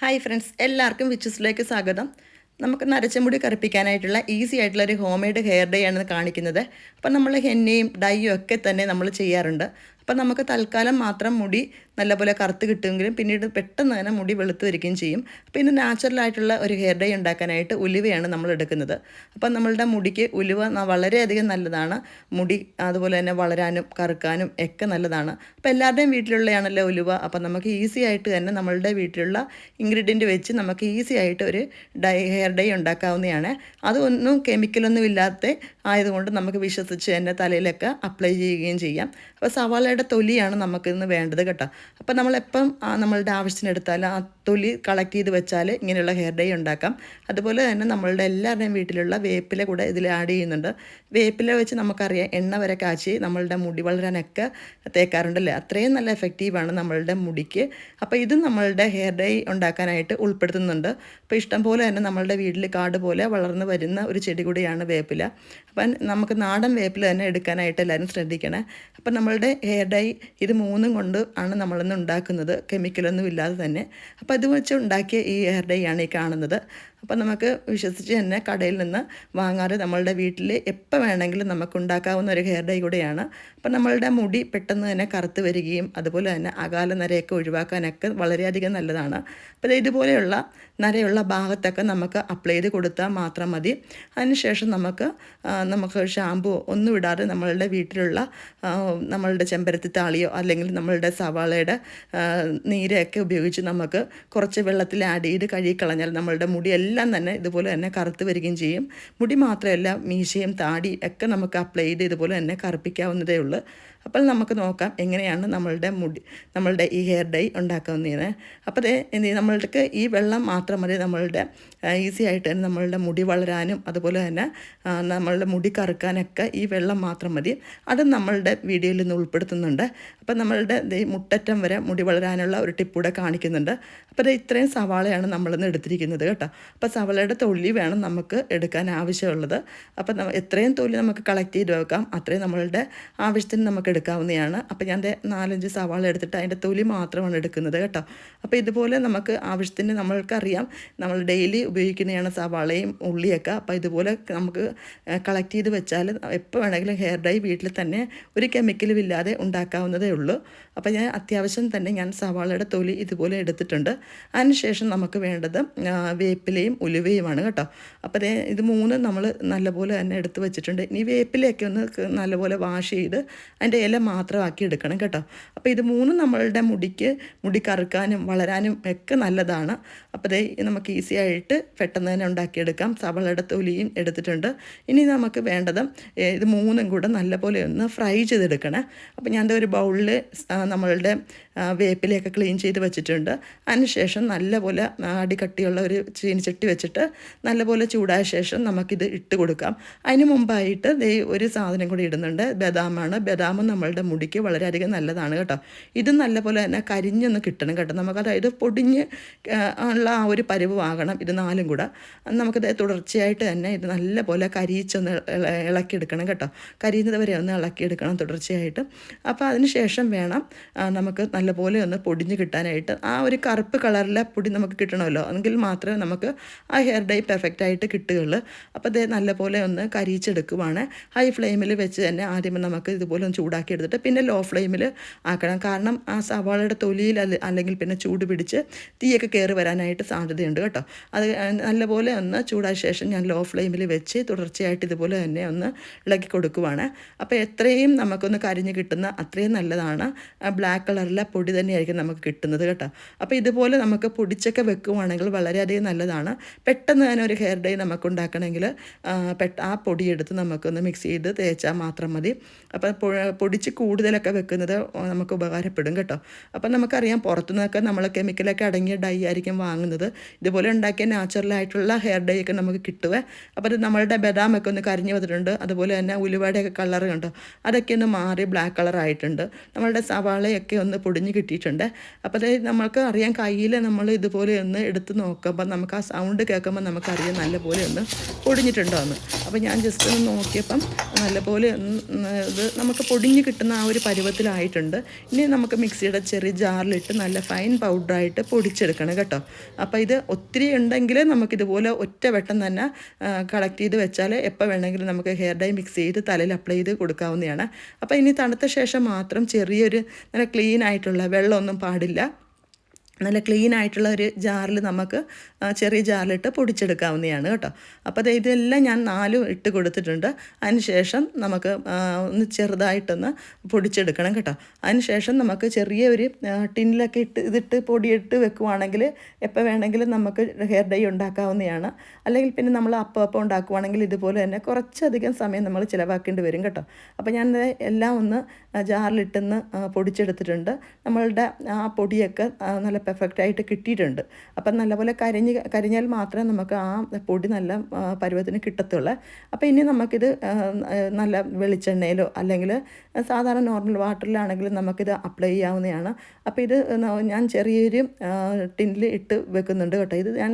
Hi friends എല്ലാവർക്കും വിച്ചസിലേക്ക് സ്വാഗതം. നമുക്ക് നരച്ചമുടി കറുപ്പിക്കാനായിട്ടുള്ള ഈസി ആയിട്ടുള്ള ഒരു ഹോം മെയ്ഡ് ഹെയർ ഡേ ആണ് കാണിക്കുന്നത്. അപ്പം നമ്മൾ ഹെന്നയും ഡൈയും ഒക്കെ തന്നെ നമ്മൾ ചെയ്യാറുണ്ട്. അപ്പം നമുക്ക് തൽക്കാലം മാത്രം മുടി നല്ലപോലെ കറുത്ത് കിട്ടുമെങ്കിലും പിന്നീട് പെട്ടെന്ന് തന്നെ മുടി വെളുത്ത് വരികയും ചെയ്യും. അപ്പോൾ ഇത് നാച്ചുറലായിട്ടുള്ള ഒരു ഹെയർ ഡൈ ഉണ്ടാക്കാനായിട്ട് ഉലുവയാണ് നമ്മൾ എടുക്കുന്നത്. അപ്പം നമ്മളുടെ മുടിക്ക് ഉലുവ വളരെയധികം നല്ലതാണ്. മുടി അതുപോലെ തന്നെ വളരാനും കറുക്കാനും ഒക്കെ നല്ലതാണ്. അപ്പോൾ എല്ലാവരുടെയും വീട്ടിലുള്ളതാണല്ലോ ഉലുവ. അപ്പം നമുക്ക് ഈസി ആയിട്ട് തന്നെ നമ്മളുടെ വീട്ടിലുള്ള ഇൻഗ്രീഡിയന്റ് വെച്ച് നമുക്ക് ഈസി ആയിട്ട് ഒരു ഡൈ ഹെയർ ഡൈ ഉണ്ടാക്കാവുന്നതാണ്. അതൊന്നും കെമിക്കലൊന്നും ഇല്ലാത്ത ആയതുകൊണ്ട് നമുക്ക് വിശ്വസിച്ച് തന്നെ തലയിലൊക്കെ അപ്ലൈ ചെയ്യുകയും ചെയ്യാം. അപ്പോൾ സവാളയുടെ തൊലിയാണ് നമുക്കിന്ന് വേണ്ടത് കേട്ടോ. അപ്പോൾ നമ്മളെപ്പം നമ്മളുടെ ആവശ്യത്തിനെടുത്താൽ ആ തൊലി കളക്ട് ചെയ്ത് വെച്ചാൽ ഇങ്ങനെയുള്ള ഹെയർ ഡൈ ഉണ്ടാക്കാം. അതുപോലെ തന്നെ നമ്മളുടെ എല്ലാവരുടെയും വീട്ടിലുള്ള വേപ്പില കൂടെ ഇതിൽ ആഡ് ചെയ്യുന്നുണ്ട്. വേപ്പില വെച്ച് നമുക്കറിയാം എണ്ണ വരെ കാച്ചി നമ്മളുടെ മുടി വളരാനൊക്കെ തേക്കാറുണ്ടല്ലേ? അത്രയും നല്ല എഫക്റ്റീവാണ് നമ്മളുടെ മുടിക്ക്. അപ്പോൾ ഇതും നമ്മളുടെ ഹെയർ ഡൈ ഉണ്ടാക്കാനായിട്ട് ഉൾപ്പെടുത്തുന്നുണ്ട്. അപ്പോൾ ഇഷ്ടം പോലെ തന്നെ നമ്മളുടെ വീട്ടിൽ കാട് പോലെ വളർന്നു വരുന്ന ഒരു ചെടി കൂടിയാണ് വേപ്പില. അപ്പം നമുക്ക് നാടൻ വേപ്പില തന്നെ എടുക്കാനായിട്ട് എല്ലാവരും ശ്രദ്ധിക്കണേ. അപ്പം നമ്മളുടെ ഹെയർ ഡൈ ഇത് മൂന്നും കൊണ്ട് ആണ് നമ്മളിന്ന് ഉണ്ടാക്കുന്നത് കെമിക്കലൊന്നും ഇല്ലാതെ തന്നെ. അപ്പോൾ അത് വെച്ച് ഉണ്ടാക്കിയ ഈ ഹെയർ ഡൈ ആണ് ഈ കാണുന്നത്. അപ്പം നമുക്ക് വിശ്വസിച്ച് തന്നെ കടയിൽ നിന്ന് വാങ്ങാതെ നമ്മളുടെ വീട്ടിൽ എപ്പോൾ വേണമെങ്കിലും നമുക്ക് ഉണ്ടാക്കാവുന്ന ഒരു ഹെയർ ഡൈ കൂടെയാണ്. അപ്പം നമ്മളുടെ മുടി പെട്ടെന്ന് തന്നെ കറുത്ത് വരികയും അതുപോലെ തന്നെ അകാല നരയൊക്കെ ഒഴിവാക്കാനൊക്കെ വളരെയധികം നല്ലതാണ്. അപ്പോൾ ഇതുപോലെയുള്ള നരയുള്ള ഭാഗത്തൊക്കെ നമുക്ക് അപ്ലൈ ചെയ്ത് കൊടുത്താൽ മാത്രം മതി. അതിനുശേഷം നമുക്ക് നമുക്ക് ഷാമ്പു ഒന്നും ഇടാതെ നമ്മളുടെ വീട്ടിലുള്ള നമ്മളുടെ ചെമ്പരത്തി താളിയോ അല്ലെങ്കിൽ നമ്മളുടെ സവാളയുടെ നീരയൊക്കെ ഉപയോഗിച്ച് നമുക്ക് കുറച്ച് വെള്ളത്തിൽ ആഡ് ചെയ്ത് കഴുകിക്കളഞ്ഞാൽ നമ്മളുടെ മുടി എല്ലാം തന്നെ ഇതുപോലെ തന്നെ കറുത്ത് വരികയും ചെയ്യും. മുടി മാത്രമല്ല മീശയും താടി ഒക്കെ നമുക്ക് അപ്ലൈ ചെയ്ത് ഇതുപോലെ തന്നെ കറുപ്പിക്കാവുന്നതേ ഉള്ളൂ. അപ്പോൾ നമുക്ക് നോക്കാം എങ്ങനെയാണ് നമ്മളുടെ മുടി നമ്മളുടെ ഈ ഹെയർ ഡൈ ഉണ്ടാക്കുന്നതിന് അപ്പോൾ എന്ത് നമ്മൾക്ക് ഈ വെള്ളം മാത്രം മതി. നമ്മളുടെ ഈസി ആയിട്ട് തന്നെ നമ്മളുടെ മുടി വളരാനും അതുപോലെ തന്നെ നമ്മളുടെ മുടി കറുക്കാനൊക്കെ ഈ വെള്ളം മാത്രം മതി. അത് നമ്മളുടെ വീഡിയോയിൽ നിന്ന് ഉൾപ്പെടുത്തുന്നുണ്ട്. അപ്പോൾ നമ്മളുടെ മുട്ടറ്റം വരെ മുടി വളരാനുള്ള ഒരു ടിപ്പൂടെ കാണിക്കുന്നുണ്ട്. അപ്പോൾ ദേ ഇത്രയും സവാളയാണ് നമ്മളിന്ന് എടുത്തിരിക്കുന്നത് കേട്ടോ. അപ്പോൾ സവാളയുടെ തൊലി വേണം നമുക്ക് എടുക്കാൻ ആവശ്യമുള്ളത്. അപ്പോൾ എത്രയും തൊലി നമുക്ക് കളക്ട് ചെയ്ത് വെക്കാം. അത്രയും നമ്മളുടെ ആവശ്യത്തിന് നമുക്ക് എടുക്കാവുന്നതാണ്. അപ്പോൾ ഞാൻ നാലഞ്ച് സവാള എടുത്തിട്ട് അതിന്റെ തൊലി മാത്രമാണ് എടുക്കുന്നത് കേട്ടോ. അപ്പോൾ ഇതുപോലെ നമുക്ക് ആവശ്യത്തിന് നമ്മൾക്കറിയാം. നമ്മൾ ഡെയിലി ഉപയോഗിക്കുന്നതാണ് സവാളയും ഉള്ളിയൊക്കെ. അപ്പോൾ ഇതുപോലെ നമുക്ക് കളക്ട് ചെയ്ത് വെച്ചാൽ എപ്പോൾ വേണമെങ്കിലും ഹെയർ ഡൈ വീട്ടിൽ തന്നെ ഒരു കെമിക്കലും ഇല്ലാതെ ഉണ്ടാക്കാവുന്നതേ ഉള്ളൂ. അപ്പോൾ ഞാൻ അത്യാവശ്യം തന്നെ ഞാൻ സവാളയുടെ തൊലി ഇതുപോലെ എടുത്തിട്ടുണ്ട്. അതിനുശേഷം നമുക്ക് വേണ്ടത് വേപ്പിലയും ഉലുവയുമാണ് കേട്ടോ. അപ്പോൾ ഇത് മൂന്നും നമ്മൾ നല്ലപോലെ തന്നെ എടുത്ത് വെച്ചിട്ടുണ്ട്. ഇനി വേപ്പിലയൊക്കെ ഒന്ന് നല്ലപോലെ വാഷ് ചെയ്ത് അതിന്റെ ഇല മാത്രമാക്കി എടുക്കണം കേട്ടോ. അപ്പോൾ ഇത് മൂന്നും നമ്മളുടെ മുടിക്ക് മുടി കറുക്കാനും വളരാനും ഒക്കെ നല്ലതാണ്. അപ്പോൾ ഇതേ നമുക്ക് ഈസി ആയിട്ട് പെട്ടെന്ന് തന്നെ ഉണ്ടാക്കിയെടുക്കാം. സവളയുടെ തൊലിയും എടുത്തിട്ടുണ്ട്. ഇനി നമുക്ക് വേണ്ടത് ഇത് മൂന്നും കൂടെ നല്ലപോലെ ഒന്ന് ഫ്രൈ ചെയ്തെടുക്കണേ. അപ്പോൾ ഞാൻ ഒരു ബൗളിൽ നമ്മളുടെ വേപ്പിലയൊക്കെ ക്ലീൻ ചെയ്ത് വെച്ചിട്ടുണ്ട്. അതിനുശേഷം നല്ലപോലെ ആ, അടികട്ടിയുള്ള ഒരു ചീനിച്ചട്ടി വെച്ചിട്ട് നല്ലപോലെ ചൂടായ ശേഷം നമുക്കിത് ഇട്ട് കൊടുക്കാം. അതിന് മുമ്പായിട്ട് ദേ ഒരു സാധനം കൂടി ഇടുന്നുണ്ട്. ബദാമാണ്. ബദാമും നമ്മളുടെ മുടിക്ക് വളരെയധികം നല്ലതാണ് കേട്ടോ. ഇത് നല്ലപോലെ തന്നെ കരിഞ്ഞൊന്ന് കിട്ടണം കേട്ടോ. നമുക്ക് അതായത് പൊടിഞ്ഞ് ഉള്ള ആ ഒരു പരുവാകണം ഇത് നാലും കൂടെ. നമുക്കത് തുടർച്ചയായിട്ട് തന്നെ ഇത് നല്ലപോലെ കരിയിച്ചൊന്ന് ഇള- ഇളക്കിയെടുക്കണം കേട്ടോ. കരിയുന്നത് വരെ ഒന്ന് ഇളക്കിയെടുക്കണം തുടർച്ചയായിട്ട്. അപ്പോൾ അതിന് ശേഷം വേണം നമുക്ക് നമുക്ക് നല്ലപോലെ ഒന്ന് പൊടിഞ്ഞ് കിട്ടാനായിട്ട്. ആ ഒരു കറുപ്പ് കളറിലെ പൊടി നമുക്ക് കിട്ടണമല്ലോ. എങ്കിൽ മാത്രമേ നമുക്ക് ആ ഹെയർ ഡൈ പെർഫെക്റ്റ് ആയിട്ട് കിട്ടുകയുള്ളൂ. അപ്പോൾ ഇത് നല്ലപോലെ ഒന്ന് കരിയിച്ചെടുക്കുവാണ്. ഹൈ ഫ്ലെയിമിൽ വെച്ച് തന്നെ ആദ്യം നമുക്ക് ഇതുപോലെ ഒന്ന് ചൂടാക്കി എടുത്തിട്ട് പിന്നെ ലോ ഫ്ലെയിമിൽ ആക്കണം. കാരണം ആ സവാളയുടെ തൊലിയിൽ അല്ല- അല്ലെങ്കിൽ പിന്നെ ചൂട് പിടിച്ച് തീയൊക്കെ കയറി വരാനായിട്ട് സാധ്യതയുണ്ട് കേട്ടോ. അത് നല്ലപോലെ ഒന്ന് ചൂടായ ശേഷം ഞാൻ ലോ ഫ്ലെയിമിൽ വെച്ച് തുടർച്ചയായിട്ട് ഇതുപോലെ തന്നെ ഒന്ന് ഇളക്കി കൊടുക്കുവാണ്. അപ്പോൾ എത്രയും നമുക്കൊന്ന് കരിഞ്ഞ് കിട്ടുന്ന അത്രയും നല്ലതാണ്. ബ്ലാക്ക് കളറിലെ പൊടി തന്നെയായിരിക്കും നമുക്ക് കിട്ടുന്നത് കേട്ടോ. അപ്പോൾ ഇതുപോലെ നമുക്ക് പൊടിച്ചൊക്കെ വെക്കുവാണെങ്കിൽ വളരെയധികം നല്ലതാണ്. പെട്ടെന്ന് തന്നെ ഒരു ഹെയർ ഡേ നമുക്ക് ഉണ്ടാക്കണമെങ്കിൽ പെട്ട ആ പൊടിയെടുത്ത് നമുക്കൊന്ന് മിക്സ് ചെയ്ത് തേച്ചാൽ മാത്രം മതി. അപ്പോൾ പൊടിച്ച് കൂടുതലൊക്കെ വെക്കുന്നത് നമുക്ക് ഉപകാരപ്പെടും കേട്ടോ. അപ്പം നമുക്കറിയാം പുറത്തുനിന്നൊക്കെ നമ്മൾ കെമിക്കലൊക്കെ അടങ്ങിയ ഡൈ ആയിരിക്കും വാങ്ങുന്നത്. ഇതുപോലെ ഉണ്ടാക്കിയ നാച്ചുറലായിട്ടുള്ള ഹെയർ ഡൈ ഒക്കെ നമുക്ക് കിട്ടുവേ. അപ്പോൾ നമ്മളുടെ ബദാമൊക്കെ ഒന്ന് കരിഞ്ഞു വന്നിട്ടുണ്ട്. അതുപോലെ തന്നെ ഉലുവയുടെയൊക്കെ കളർ കണ്ടോ? അതൊക്കെ ഒന്ന് മാറി ബ്ലാക്ക് കളറായിട്ടുണ്ട് നമ്മളുടെ സവാളയൊക്കെ ഒന്ന് പൊടിഞ്ഞ് കിട്ടിയിട്ടുണ്ട്. അപ്പോൾ അത് നമ്മൾക്ക് അറിയാം കയ്യിൽ നമ്മൾ ഇതുപോലെ ഒന്ന് എടുത്ത് നോക്കുമ്പോൾ നമുക്ക് ആ സൗണ്ട് കേൾക്കുമ്പോൾ നമുക്കറിയാം നല്ലപോലെ ഒന്ന് പൊടിഞ്ഞിട്ടുണ്ടോ എന്ന് അപ്പോൾ ഞാൻ ജസ്റ്റ് ഒന്ന് നോക്കിയപ്പം നല്ലപോലെ ഇത് നമുക്ക് പൊടിഞ്ഞ് കിട്ടുന്ന ആ ഒരു പരുവത്തിലായിട്ടുണ്ട്. ഇനി നമുക്ക് മിക്സിയുടെ ചെറിയ ജാറിലിട്ട് നല്ല ഫൈൻ പൗഡറായിട്ട് പൊടിച്ചെടുക്കണം കേട്ടോ. അപ്പോൾ ഇത് ഒത്തിരി ഉണ്ടെങ്കിൽ നമുക്കിതുപോലെ ഒറ്റ വെട്ടം തന്നെ കളക്ട് ചെയ്ത് വെച്ചാൽ എപ്പോൾ വേണമെങ്കിലും നമുക്ക് ഹെയർ ഡൈ മിക്സ് ചെയ്ത് തലയിൽ അപ്ലൈ ചെയ്ത് കൊടുക്കാവുന്നതാണ്. അപ്പോൾ ഇനി തണുത്ത ശേഷം മാത്രം ചെറിയൊരു നല്ല ക്ലീൻ ആയിട്ടുള്ള വെള്ളമൊന്നും പാടില്ല. നല്ല ക്ലീൻ ആയിട്ടുള്ള ഒരു ജാറിൽ നമുക്ക് ചെറിയ ജാറിലിട്ട് പൊടിച്ചെടുക്കാവുന്നതാണ് കേട്ടോ. അപ്പോൾ അത് ഇതെല്ലാം ഞാൻ നാലും ഇട്ട് കൊടുത്തിട്ടുണ്ട്. അതിനുശേഷം നമുക്ക് ഒന്ന് ചെറുതായിട്ടൊന്ന് പൊടിച്ചെടുക്കണം കേട്ടോ. അതിനുശേഷം നമുക്ക് ചെറിയ ഒരു ടിന്നിലൊക്കെ ഇട്ട് ഇതിട്ട് പൊടിയിട്ട് വെക്കുവാണെങ്കിൽ എപ്പോൾ വേണമെങ്കിലും നമുക്ക് ഹെയർ ഡൈ ഉണ്ടാക്കാവുന്നതാണ്. അല്ലെങ്കിൽ പിന്നെ നമ്മൾ അപ്പം അപ്പം ഉണ്ടാക്കുവാണെങ്കിൽ ഇതുപോലെ തന്നെ കുറച്ചധികം സമയം നമ്മൾ ചിലവാക്കേണ്ടി വരും കേട്ടോ. അപ്പോൾ ഞാൻ എല്ലാം ഒന്ന് ജാറിലിട്ടൊന്ന് പൊടിച്ചെടുത്തിട്ടുണ്ട്. നമ്മളുടെ ആ പൊടിയൊക്കെ നല്ല പെർഫെക്റ്റ് ആയിട്ട് കിട്ടിയിട്ടുണ്ട്. അപ്പം നല്ലപോലെ കരിഞ്ഞ് കരിഞ്ഞാൽ മാത്രമേ നമുക്ക് ആ പൊടി നല്ല പരുവത്തിന് കിട്ടത്തുള്ളൂ. അപ്പോൾ ഇനി നമുക്കിത് നല്ല വെളിച്ചെണ്ണയിലോ അല്ലെങ്കിൽ സാധാരണ നോർമൽ വാട്ടറിലാണെങ്കിലും നമുക്കിത് അപ്ലൈ ചെയ്യാവുന്നതാണ്. അപ്പോൾ ഇത് ഞാൻ ചെറിയൊരു ടിന്നിൽ ഇട്ട് വെക്കുന്നുണ്ട് കേട്ടോ. ഇത് ഞാൻ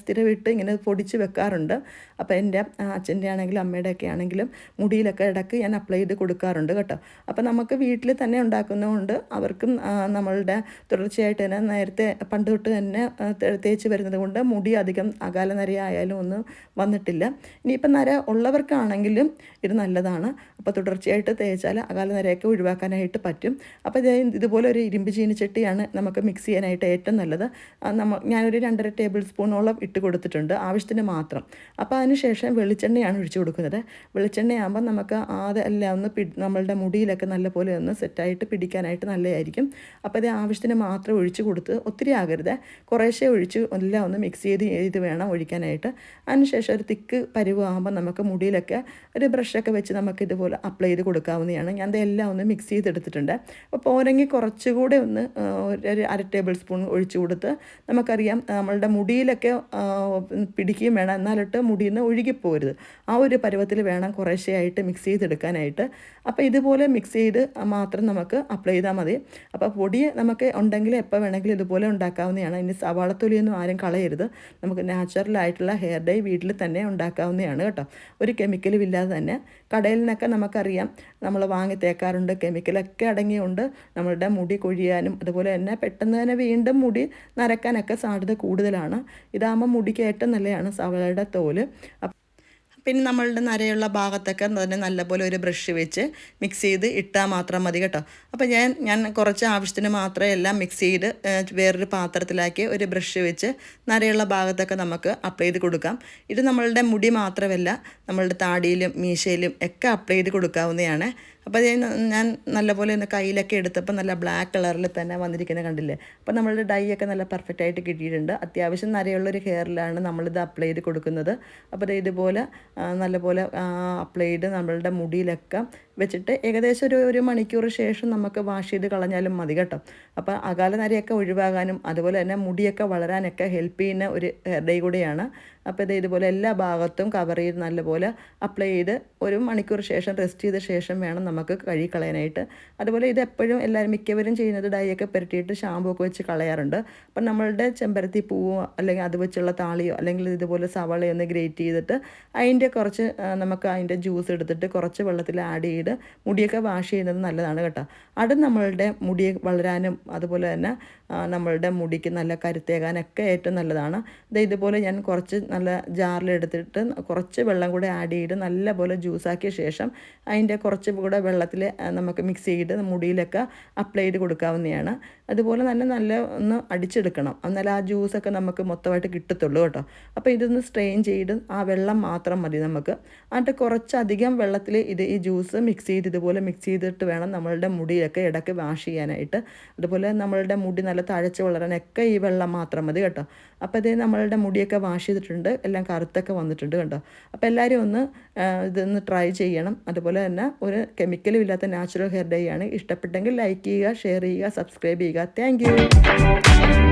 സ്ഥിരം സ്ഥിരമായിട്ട് ഇങ്ങനെ പൊടിച്ച് വെക്കാറുണ്ട്. അപ്പോൾ എന്റെ അച്ഛന്റെ ആണെങ്കിലും അമ്മയുടെ ഒക്കെ ആണെങ്കിലും മുടിയിലൊക്കെ ഇടയ്ക്ക് ഞാൻ അപ്ലൈ ചെയ്ത് കൊടുക്കാറുണ്ട് കേട്ടോ. അപ്പോൾ നമുക്ക് വീട്ടിൽ തന്നെ ഉണ്ടാക്കുന്നതുകൊണ്ട് അവർക്കും നമ്മളുടെ തുടർച്ചയായിട്ട് തന്നെ നേരത്തെ പണ്ട് തൊട്ട് തന്നെ തേച്ച് വരുന്നത് കൊണ്ട് മുടി അധികം അകാല നരയായാലും ഒന്നും വന്നിട്ടില്ല. ഇനിയിപ്പം നര ഉള്ളവർക്കാണെങ്കിലും ഇത് നല്ലതാണ്. അപ്പോൾ തുടർച്ചയായിട്ട് തേച്ചാൽ അകാല നരയൊക്കെ ഒഴിവാക്കാനായിട്ട് പറ്റും. അപ്പോൾ ഇത് ഇതുപോലെ ഒരു ഇരുമ്പ് ചീനിച്ചട്ടിയാണ് നമുക്ക് മിക്സ് ചെയ്യാനായിട്ട് ഏറ്റവും നല്ലത്. നമ്മ ഞാനൊരു രണ്ടര ടേബിൾ സ്പൂണോളം ഇട്ട് കൊടുത്തിട്ടുണ്ട് ആവശ്യത്തിന് മാത്രം. അപ്പോൾ അതിന് ശേഷം വെളിച്ചെണ്ണയാണ് ഒഴിച്ചു കൊടുക്കുന്നത്. വെളിച്ചെണ്ണയാകുമ്പോൾ നമുക്ക് അതെല്ലാം ഒന്ന് പി നമ്മളുടെ മുടിയിലൊക്കെ നല്ലപോലെ ഒന്ന് സെറ്റായിട്ട് പിടിക്കാനായിട്ട് നല്ലതായിരിക്കും. അപ്പോൾ ഇത് ആവശ്യത്തിന് മാത്രം ഒഴിച്ചു കൊടുത്ത് ഒത്തിരി ആകരുത് കുറേശ്ശെ ഒഴിച്ച് എല്ലാം ഒന്ന് മിക്സ് ചെയ്ത് ചെയ്ത് വേണം ഒഴിക്കാനായിട്ട്. അതിനുശേഷം ഒരു തിക്ക് പരുവാകുമ്പോൾ നമുക്ക് മുടിയിലൊക്കെ ഒരു ബ്രഷൊക്കെ വെച്ച് നമുക്ക് ഇതുപോലെ അപ്ലൈ ചെയ്ത് കൊടുക്കാവുന്നതാണ്. ഞാൻ ഇതെല്ലാം ഒന്ന് മിക്സ് ചെയ്തെടുത്തിട്ടുണ്ട് അപ്പോൾ പോരെങ്കിൽ കുറച്ചുകൂടെ ഒന്ന് ഒരു അര ടേബിൾ സ്പൂൺ ഒഴിച്ചു കൊടുത്ത് നമുക്കറിയാം നമ്മളുടെ മുടിയിലൊക്കെ പിടിക്കുകയും വേണം. എന്നാലിട്ട് മുടിയിൽ നിന്ന് ഒഴുകിപ്പോരുത്. ആ ഒരു പരുവത്തിൽ വേണം കുറേശ്ശെയായിട്ട് മിക്സ് ചെയ്തെടുക്കാനായിട്ട് അപ്പോൾ ഇതുപോലെ മിക്സ് ചെയ്ത് മാത്രം നമുക്ക് അപ്ലൈ ചെയ്താൽ മതി. അപ്പോൾ പൊടി നമുക്ക് ഉണ്ടെങ്കിൽ എപ്പോൾ വേണമെങ്കിലും ഇതുപോലെ ഉണ്ടാക്കാവുന്നതാണ്. ഇനി സവാളത്തൊലിയൊന്നും ആരും കളയരുത്. നമുക്ക് നാച്ചുറലായിട്ടുള്ള ഹെയർ ഡൈ വീട്ടിൽ തന്നെ ഉണ്ടാക്കാവുന്നതാണ് കേട്ടോ. ഒരു കെമിക്കലും ഇല്ലാതെ തന്നെ. കടയിൽ നിന്നൊക്കെ നമുക്കറിയാം നമ്മൾ വാങ്ങി തേക്കാറുണ്ട്. കെമിക്കലൊക്കെ അടങ്ങിയുണ്ട്. നമ്മളുടെ മുടി കൊഴിയാനും അതുപോലെ തന്നെ പെട്ടെന്ന് തന്നെ വീണ്ടും മുടി നരക്കാനൊക്കെ സാധ്യത കൂടുതലാണ്. ഇതാകുമ്പോൾ മുടിക്ക് ഏറ്റവും നല്ലതാണ് സവാളയുടെ തോൽ. പിന്നെ നമ്മളുടെ നരയുള്ള ഭാഗത്തൊക്കെ തന്നെ നല്ലപോലെ ഒരു ബ്രഷ് വെച്ച് മിക്സ് ചെയ്ത് ഇട്ടാൽ മാത്രം മതി കേട്ടോ. അപ്പോൾ ഞാൻ ഞാൻ കുറച്ച് ആവശ്യത്തിന് മാത്രമേ എല്ലാം മിക്സ് ചെയ്ത് വേറൊരു പാത്രത്തിലാക്കി ഒരു ബ്രഷ് വെച്ച് നരയുള്ള ഭാഗത്തൊക്കെ നമുക്ക് അപ്ലൈ ചെയ്ത് കൊടുക്കാം. ഇത് നമ്മളുടെ മുടി മാത്രമല്ല നമ്മളുടെ താടിയിലും മീശയിലും ഒക്കെ അപ്ലൈ ചെയ്ത് കൊടുക്കാവുന്നതാണ്. അപ്പോൾ അത് ഞാൻ- നല്ലപോലെ ഒന്ന് കയ്യിലൊക്കെ എടുത്തപ്പോൾ നല്ല ബ്ലാക്ക് കളറിൽ തന്നെ വന്നിരിക്കുന്നത് കണ്ടില്ലേ? അപ്പോൾ നമ്മളുടെ ഡൈ ഒക്കെ നല്ല പെർഫെക്റ്റ് ആയിട്ട് കിട്ടിയിട്ടുണ്ട്. അത്യാവശ്യം നരയുള്ളൊരു ഹെയറിലാണ് നമ്മളിത് അപ്ലൈ ചെയ്ത് കൊടുക്കുന്നത്. അപ്പോൾ ഇതുപോലെ നല്ലപോലെ അപ്ലൈ ചെയ്ത് നമ്മളുടെ മുടിയിലൊക്കെ വെച്ചിട്ട് ഏകദേശം ഒരു ഒരു മണിക്കൂർ ശേഷം നമുക്ക് വാഷ് ചെയ്ത് കളഞ്ഞാലും മതി കേട്ടോ. അപ്പോൾ അകാല നരയൊക്കെ ഒഴിവാകാനും അതുപോലെ തന്നെ മുടിയൊക്കെ വളരാനൊക്കെ ഹെൽപ്പ് ചെയ്യുന്ന ഒരു ഹെയർ ഡൈ കൂടിയാണ്. അപ്പോൾ ഇത് ഇതുപോലെ എല്ലാ ഭാഗത്തും കവർ ചെയ്ത് നല്ലപോലെ അപ്ലൈ ചെയ്ത് ഒരു മണിക്കൂർ ശേഷം റെസ്റ്റ് ചെയ്ത ശേഷം വേണം നമുക്ക് കഴുകി കളയാനായിട്ട് അതുപോലെ ഇത് എപ്പോഴും എല്ലാവരും മിക്കവരും ചെയ്യുന്നത് ഡൈ ഒക്കെ പുരട്ടിയിട്ട് ഷാമ്പൂ ഒക്കെ വെച്ച് കളയാറുണ്ട്. അപ്പം നമ്മളുടെ ചെമ്പരത്തി പൂവോ അല്ലെങ്കിൽ അത് വെച്ചുള്ള താളിയോ അല്ലെങ്കിൽ ഇതുപോലെ സവളയോ ഒന്ന് ഗ്രേറ്റ് ചെയ്തിട്ട് അതിന്റെ കുറച്ച് നമുക്ക് അതിന്റെ ജ്യൂസ് എടുത്തിട്ട് കുറച്ച് വെള്ളത്തിൽ ആഡ് ചെയ്ത് മുടിയൊക്കെ വാഷ് ചെയ്യുന്നത് നല്ലതാണ് കേട്ടോ. അത് നമ്മളുടെ മുടി വളരാനും അതുപോലെ തന്നെ നമ്മളുടെ മുടിക്ക് നല്ല കരുത്തേകാനൊക്കെ ഏറ്റവും നല്ലതാണ്. ഇത് ഇതുപോലെ ഞാൻ കുറച്ച് നല്ല ജാറിലെടുത്തിട്ട് കുറച്ച് വെള്ളം കൂടെ ആഡ് ചെയ്ത് നല്ലപോലെ ജ്യൂസാക്കിയ ശേഷം അതിന്റെ കുറച്ച് കൂടെ വെള്ളത്തിൽ നമുക്ക് മിക്സ് ചെയ്ത് മുടിയിലൊക്കെ അപ്ലൈ ചെയ്ത് കൊടുക്കാവുന്നതാണ്. അതുപോലെ തന്നെ നല്ല ഒന്ന് അടിച്ചെടുക്കണം. എന്നാൽ ആ ജ്യൂസൊക്കെ നമുക്ക് മൊത്തമായിട്ട് കിട്ടത്തുള്ളൂ കേട്ടോ. അപ്പോൾ ഇതൊന്ന് സ്ട്രെയിൻ ചെയ്ത് ആ വെള്ളം മാത്രം മതി നമുക്ക്. എന്നിട്ട് കുറച്ചധികം വെള്ളത്തിൽ ഇത് ഈ ജ്യൂസ് മിക്സ് ചെയ്ത് ഇതുപോലെ മിക്സ് ചെയ്തിട്ട് വേണം നമ്മളുടെ മുടിയൊക്കെ ഇടയ്ക്ക് വാഷ് ചെയ്യാനായിട്ട്. അതുപോലെ നമ്മളുടെ മുടി നല്ല തഴച്ച് വളരാനൊക്കെ ഈ വെള്ളം മാത്രം മതി കേട്ടോ. അപ്പോൾ ഇതേ നമ്മളുടെ മുടിയൊക്കെ വാഷ് ചെയ്തിട്ടുണ്ട്. എല്ലാം കറുത്തൊക്കെ വന്നിട്ടുണ്ട് കണ്ടോ? അപ്പോൾ എല്ലാവരും ഒന്ന് ഇതൊന്ന് ട്രൈ ചെയ്യണം. അതുപോലെ തന്നെ ഒരു കെമിക്കലും ഇല്ലാത്ത നാച്ചുറൽ ഹെയർ ഡേ ആണ്. ഇഷ്ടപ്പെട്ടെങ്കിൽ ലൈക്ക് ചെയ്യുക ഷെയർ ചെയ്യുക സബ്സ്ക്രൈബ് ചെയ്യുക. താങ്ക്